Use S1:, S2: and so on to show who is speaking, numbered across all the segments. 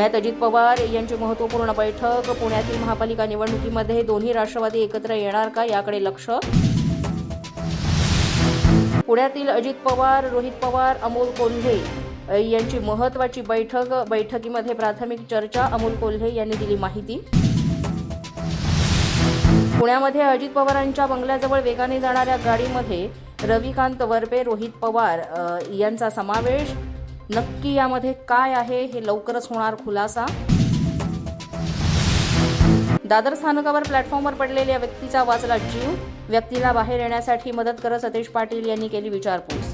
S1: पुण्यात अजित पवार यांची महत्त्वपूर्ण बैठक. पुण्यातील महापालिका निवडणुकीमध्ये दोन्ही राष्ट्रवादी एकत्र येणार का याकडे लक्ष. पुण्यातील अजित पवार रोहित पवार अमोल कोल्हे यांची महत्त्वाची बैठक. बैठकीमध्ये प्राथमिक चर्चा अमोल कोल्हे यांनी दिली माहिती. पुण्यामध्ये अजित पवारांच्या बंगल्याजवळ वेगाने जाणाऱ्या गाडीमध्ये रविकांत वरपे रोहित पवार यांचा समावेश. नक्की यामध्ये काय आहे हे लवकरच होणार खुलासा. दादर स्थानकावर प्लॅटफॉर्मवर पडलेल्या व्यक्तीचा वाचला जीव. व्यक्तीला बाहेर येण्यासाठी मदत करत सतीश पाटील यांनी केली विचारपूस.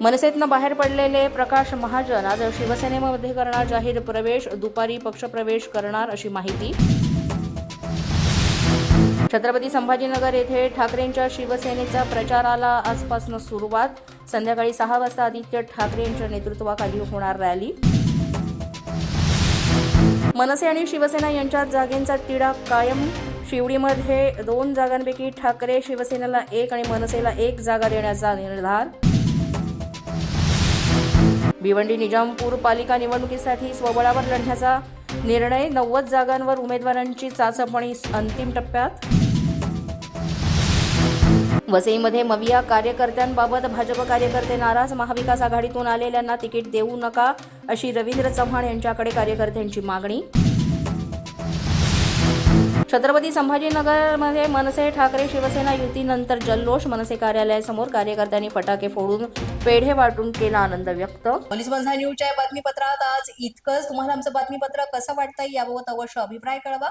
S1: मनसेतनं बाहेर पडलेले प्रकाश महाजन आज शिवसेनेमध्ये करणार जाहीर प्रवेश. दुपारी पक्षप्रवेश करणार अशी माहिती. छत्रपती संभाजीनगर येथे ठाकरेंच्या शिवसेनेच्या प्रचाराला आजपासून सुरुवात. संध्याकाळी सहा वाजता आदित्य ठाकरे यांच्या नेतृत्वाखाली होणार रॅली. मनसे आणि शिवसेना यांच्यात जागेंचा तिढा कायम. शिवडीमध्ये दोन जागांपैकी ठाकरे शिवसेनेला एक आणि मनसेला एक जागा देण्याचा निर्धार. भिवंडी निजामपूर पालिका निवडणुकीसाठी स्वबळावर लढण्याचा निर्णय. नव्वद जागांवर उमेदवारांची चाचपणी अंतिम टप्प्यात. वसईमध्ये मविया कार्यकर्त्यांबाबत भाजप कार्यकर्ते नाराज. महाविकास आघाडीतून आलेल्यांना तिकीट देऊ नका अशी रवींद्र चव्हाण यांच्याकडे कार्यकर्त्यांची मागणी. छत्रपती संभाजीनगरमध्ये मनसे ठाकरे शिवसेना युतीनंतर जल्लोष मनसे कार्यालयासमोर कार्यकर्त्यांनी फटाके फोडून पेढे वाटून केला आनंद व्यक्त.
S2: पोलीस बंधा न्यूजच्या बातमीपत्रात आज इतकंच. तुम्हाला आमचं बातमीपत्र कसं वाटतंय याबाबत अवश्य अभिप्राय कळवा.